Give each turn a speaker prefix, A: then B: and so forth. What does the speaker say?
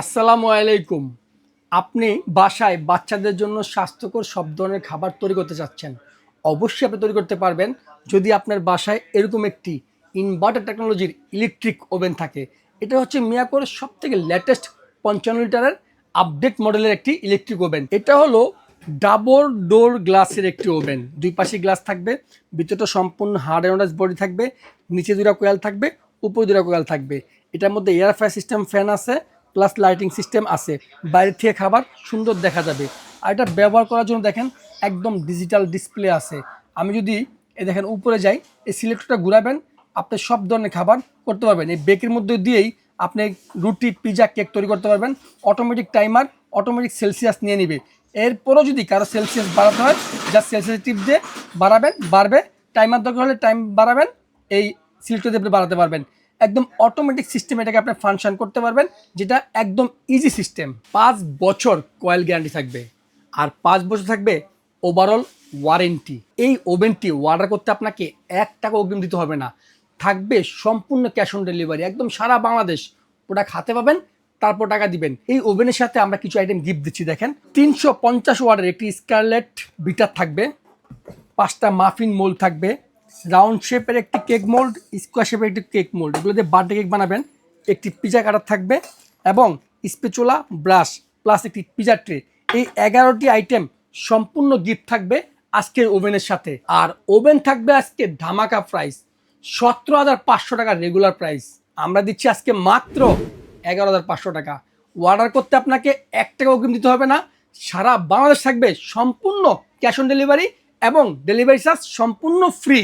A: আসসালামু আলাইকুম। আপনি বাসায় বাচ্চাদের জন্য স্বাস্থ্যকর সব ধরনের খাবার তৈরি করতে চাচ্ছেন, অবশ্যই আপনি তৈরি করতে পারবেন। যদি আপনার বাসায় এরকম একটি ইনভার্টার টেকনোলজির ইলেকট্রিক ওভেন থাকে, এটা হচ্ছে মিয়াকোর সব থেকে লেটেস্ট পঞ্চান্ন লিটারের আপডেট মডেলের একটি ইলেকট্রিক ওভেন এটা হলো ডাবল ডোর গ্লাসের একটি ওভেন দুই পাশে গ্লাস থাকবে, ভিতরটা সম্পূর্ণ হার্ড অ্যান্ড বডি থাকবে, নিচে দুটা কোয়াল থাকবে, উপরে দুটা কোয়াল থাকবে। এটার মধ্যে এয়ার সিস্টেম ফ্যান আছে প্লাস লাইটিং সিস্টেম আছে। বাইরে থেকে খাবার সুন্দর দেখা যাবে। আর এটা ব্যবহার করার জন্য দেখেন একদম ডিজিটাল ডিসপ্লে আছে। আমি যদি এ দেখেন উপরে যাই, এই সিলেক্টরটা ঘুরাবেন, আপনি সব ধরনের খাবার করতে পারবেন। এই বেকের মধ্যে দিয়েই আপনি রুটি পিজা কেক তৈরি করতে পারবেন। অটোমেটিক টাইমার অটোমেটিক সেলসিয়াস নিয়ে নিবে। এরপরও যদি কারও সেলসিয়াস বাড়াতে হয়, যা সেলসিয়াস টিপ দিয়ে বাড়াবেন, বাড়বে। টাইমার দরকার হলে টাইম বাড়াবেন, এই সিলেক্টর দিয়ে আপনি বাড়াতে পারবেন। একদম অটোমেটিক সিস্টেম এটাকে আপনি ফাংশন করতে পারবেন, যেটা একদম ইজি সিস্টেম পাঁচ বছর কয়েল গ্যারান্টি থাকবে, আর পাঁচ বছর থাকবে ওভারঅল ওয়ারেন্টি এই ওভেনটি অর্ডার করতে আপনাকে এক টাকা অগ্রিম দিতে হবে না। থাকবে সম্পূর্ণ ক্যাশ অন ডেলিভারি একদম সারা বাংলাদেশ। প্রোডাক্ট হাতে পাবেন, তারপর টাকা দিবেন। এই ওভেনের সাথে আমরা কিছু আইটেম গিফট দিচ্ছি, দেখেন। তিনশো পঞ্চাশ ওয়ার্ডের একটি স্কারলেট বিটার থাকবে, পাঁচটা মাফিন মোল থাকবে রাউন্ড শেপের একটি কেক মোল্ড, স্কোয়ার শেপের একটি কেক মোল্ড। এগুলো দিয়ে বার্থডে কেক বানাবেন। একটি পিজা কাটার থাকবে এবং স্পেচুলা, ব্রাশ, প্লাস একটি পিজা ট্রে। এই এগারোটি আইটেম সম্পূর্ণ গিফট থাকবে আজকের ওভেনের সাথে। আর ওভেন থাকবে আজকে ধামাকা প্রাইস, সতেরো হাজার পাঁচশো টাকা রেগুলার প্রাইস। আমরা দিচ্ছি আজকে মাত্র এগারো হাজার পাঁচশো টাকা। অর্ডার করতে আপনাকে এক টাকা অগ্রিম দিতে হবে না। সারা বাংলাদেশ থাকবে সম্পূর্ণ ক্যাশ অন ডেলিভারি এবং ডেলিভারি চার্জ সম্পূর্ণ ফ্রি।